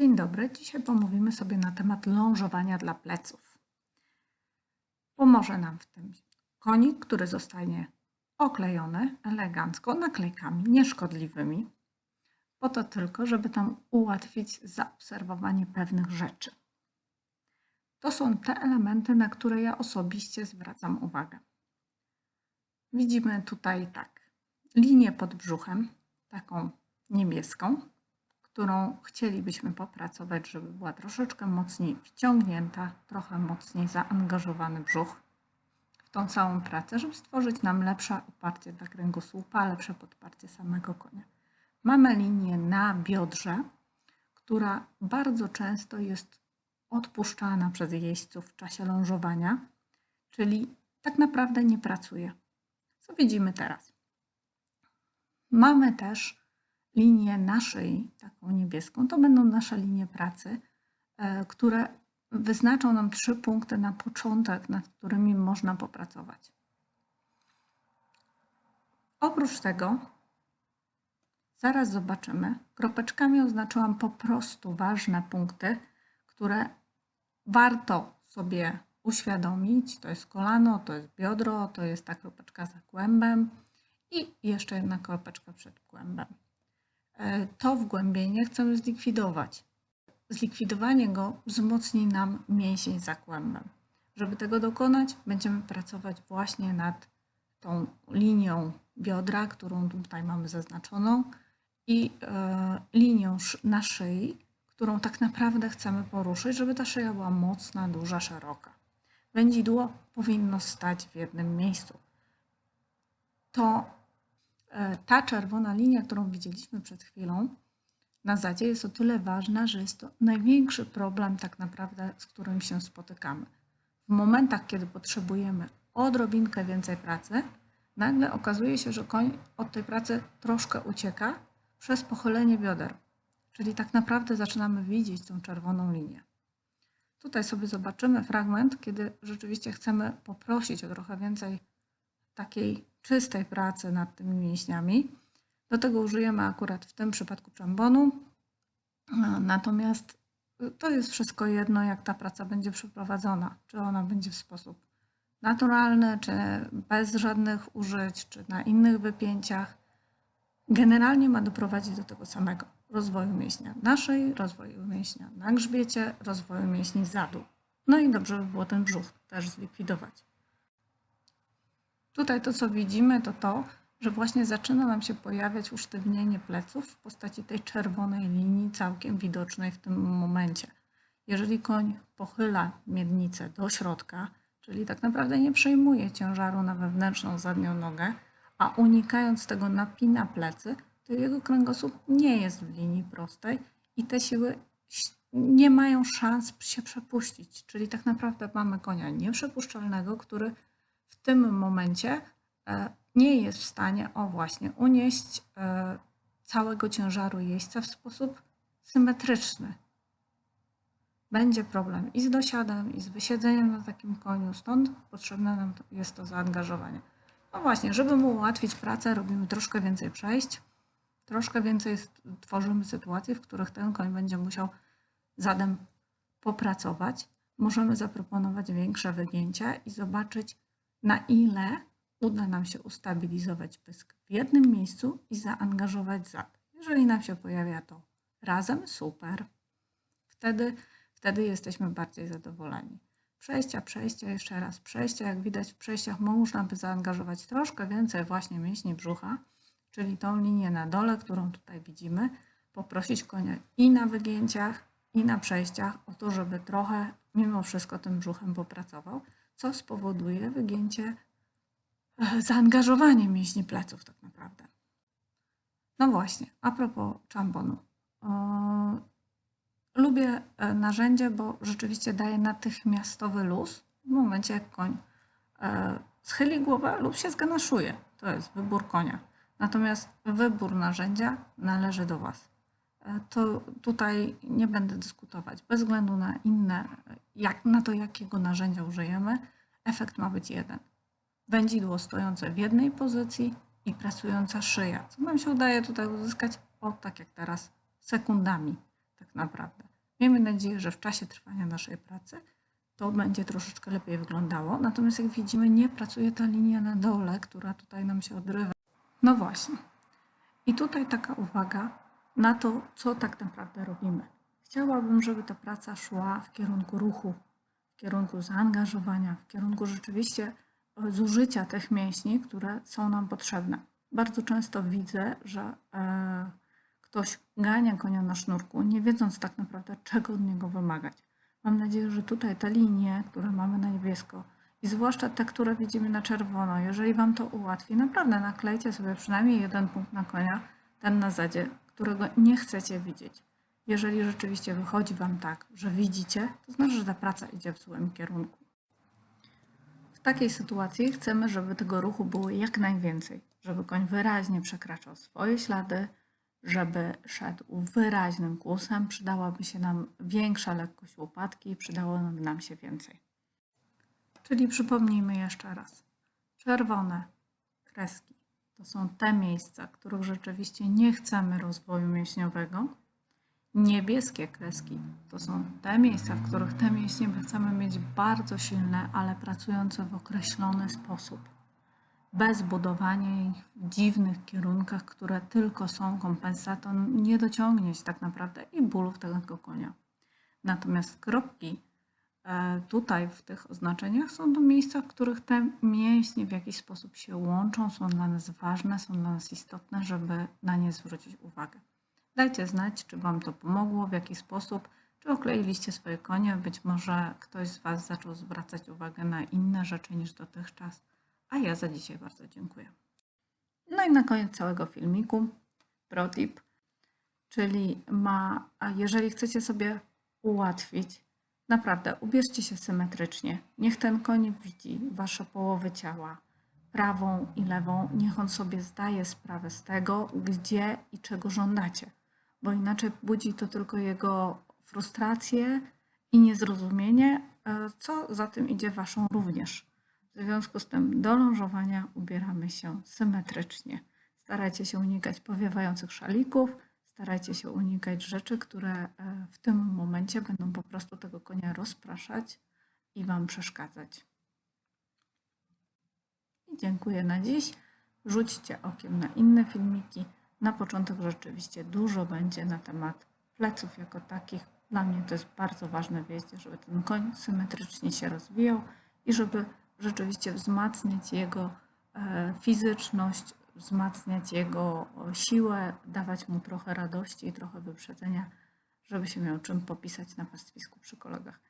Dzień dobry. Dzisiaj pomówimy sobie na temat lążowania dla pleców. Pomoże nam w tym konik, który zostanie oklejony elegancko naklejkami nieszkodliwymi, po to tylko, żeby tam ułatwić zaobserwowanie pewnych rzeczy. To są te elementy, na które ja osobiście zwracam uwagę. Widzimy tutaj tak, linię pod brzuchem, taką niebieską, którą chcielibyśmy popracować, żeby była troszeczkę mocniej wciągnięta, trochę mocniej zaangażowany brzuch w tą całą pracę, żeby stworzyć nam lepsze oparcie dla kręgosłupa, lepsze podparcie samego konia. Mamy linię na biodrze, która bardzo często jest odpuszczana przez jeźdźców w czasie lążowania, czyli tak naprawdę nie pracuje. Co widzimy teraz? Mamy też linię na szyi, taką niebieską. To będą nasze linie pracy, e, które wyznaczą nam trzy punkty na początek, nad którymi można popracować. Oprócz tego, zaraz zobaczymy, kropeczkami oznaczyłam po prostu ważne punkty, które warto sobie uświadomić. To jest kolano, to jest biodro, to jest ta kropeczka za kłębem i jeszcze jedna kropeczka przed kłębem. E, to wgłębienie chcemy zlikwidować. Zlikwidowanie go wzmocni nam mięsień za kłębem. Żeby tego dokonać, będziemy pracować właśnie nad tą linią biodra, którą tutaj mamy zaznaczoną, i e, linią na szyi, którą tak naprawdę chcemy poruszyć, żeby ta szyja była mocna, duża, szeroka. Wędzidło powinno stać w jednym miejscu. To ta czerwona linia, którą widzieliśmy przed chwilą, na zadzie jest o tyle ważna, że jest to największy problem tak naprawdę, z którym się spotykamy. W momentach, kiedy potrzebujemy odrobinkę więcej pracy, nagle okazuje się, że koń od tej pracy troszkę ucieka przez pochylenie bioder. Czyli tak naprawdę zaczynamy widzieć tą czerwoną linię. Tutaj sobie zobaczymy fragment, kiedy rzeczywiście chcemy poprosić o trochę więcej takiej czystej pracy nad tymi mięśniami. Do tego użyjemy akurat w tym przypadku czambonu. Natomiast to jest wszystko jedno, jak ta praca będzie przeprowadzona. Czy ona będzie w sposób naturalny, czy bez żadnych użyć, czy na innych wypięciach. Generalnie ma doprowadzić do tego samego rozwoju mięśnia naszej, rozwoju mięśnia na grzbiecie, rozwoju mięśni zadu. No i dobrze by było ten brzuch też zlikwidować. Tutaj to, co widzimy, to to, że właśnie zaczyna nam się pojawiać usztywnienie pleców w postaci tej czerwonej linii całkiem widocznej w tym momencie. Jeżeli koń pochyla miednicę do środka, czyli tak naprawdę nie przejmuje ciężaru na wewnętrzną zadnią nogę, a unikając tego napina plecy, to jego kręgosłup nie jest w linii prostej i te siły nie mają szans się przepuścić. Czyli tak naprawdę mamy konia nieprzepuszczalnego, który w tym momencie e, nie jest w stanie, o właśnie, unieść e, całego ciężaru jeźdźca w sposób symetryczny. Będzie problem i z dosiadem, i z wysiedzeniem na takim koniu, stąd potrzebne nam jest to zaangażowanie. No właśnie, żeby mu ułatwić pracę, robimy troszkę więcej przejść, troszkę więcej tworzymy sytuacji, w których ten koń będzie musiał zadem popracować. Możemy zaproponować większe wygięcia i zobaczyć, na ile uda nam się ustabilizować pysk w jednym miejscu i zaangażować zad. Jeżeli nam się pojawia to razem, super. Wtedy, wtedy jesteśmy bardziej zadowoleni. Przejścia, przejścia, jeszcze raz przejścia. Jak widać w przejściach można by zaangażować troszkę więcej właśnie mięśni brzucha, czyli tą linię na dole, którą tutaj widzimy, poprosić konia i na wygięciach, i na przejściach o to, żeby trochę mimo wszystko tym brzuchem popracował co spowoduje wygięcie, e, zaangażowanie mięśni pleców tak naprawdę. No właśnie, a propos czambonu. Lubię e, narzędzie, bo rzeczywiście daje natychmiastowy luz w momencie, jak koń e, schyli głowę lub się zganaszuje. To jest wybór konia. Natomiast wybór narzędzia należy do Was. To tutaj nie będę dyskutować. Bez względu na inne, jak, na to, jakiego narzędzia użyjemy, efekt ma być jeden. Wędzidło stojące w jednej pozycji i pracująca szyja. Co nam się udaje tutaj uzyskać? O, tak jak teraz, sekundami tak naprawdę. Miejmy nadzieję, że w czasie trwania naszej pracy to będzie troszeczkę lepiej wyglądało. Natomiast jak widzimy, nie pracuje ta linia na dole, która tutaj nam się odrywa. No właśnie. I tutaj taka uwaga na to, co tak naprawdę robimy. Chciałabym, żeby ta praca szła w kierunku ruchu, w kierunku zaangażowania, w kierunku rzeczywiście e, zużycia tych mięśni, które są nam potrzebne. Bardzo często widzę, że e, ktoś gania konia na sznurku, nie wiedząc tak naprawdę, czego od niego wymagać. Mam nadzieję, że tutaj te linie, które mamy na niebiesko i zwłaszcza te, które widzimy na czerwono, jeżeli Wam to ułatwi, naprawdę naklejcie sobie przynajmniej jeden punkt na konia, ten na zadzie, którego nie chcecie widzieć. Jeżeli rzeczywiście wychodzi Wam tak, że widzicie, to znaczy, że ta praca idzie w złym kierunku. W takiej sytuacji chcemy, żeby tego ruchu było jak najwięcej, żeby koń wyraźnie przekraczał swoje ślady, żeby szedł wyraźnym kłusem, przydałaby się nam większa lekkość łopatki i przydałoby nam się więcej. Czyli przypomnijmy jeszcze raz. Czerwone kreski to są te miejsca, których rzeczywiście nie chcemy rozwoju mięśniowego. Niebieskie kreski to są te miejsca, w których te mięśnie chcemy mieć bardzo silne, ale pracujące w określony sposób bez budowania ich w dziwnych kierunkach, które tylko są kompensatą niedociągnięć tak naprawdę i bólów tego konia. Natomiast kropki tutaj w tych oznaczeniach są to miejsca, w których te mięśnie w jakiś sposób się łączą, są dla nas ważne, są dla nas istotne, żeby na nie zwrócić uwagę. Dajcie znać, czy Wam to pomogło, w jaki sposób, czy okleiliście swoje konie, być może ktoś z Was zaczął zwracać uwagę na inne rzeczy niż dotychczas. A ja za dzisiaj bardzo dziękuję. No i na koniec całego filmiku protip, czyli ma, jeżeli chcecie sobie ułatwić, naprawdę ubierzcie się symetrycznie. Niech ten koń widzi wasze połowy ciała, prawą i lewą. Niech on sobie zdaje sprawę z tego, gdzie i czego żądacie, bo inaczej budzi to tylko jego frustrację i niezrozumienie, e, co za tym idzie waszą również. W związku z tym do lążowania ubieramy się symetrycznie. Starajcie się unikać powiewających szalików, starajcie się unikać rzeczy, które e, w tym momencie będą po prostu tego konia rozpraszać i Wam przeszkadzać. I dziękuję na dziś. Rzućcie okiem na inne filmiki. Na początek rzeczywiście dużo będzie na temat pleców jako takich. Dla mnie to jest bardzo ważne wieść, żeby ten koń symetrycznie się rozwijał i żeby rzeczywiście wzmacniać jego e, fizyczność, wzmacniać jego siłę, dawać mu trochę radości i trochę wyprzedzenia, żeby się miał czym popisać na pastwisku przy kolegach.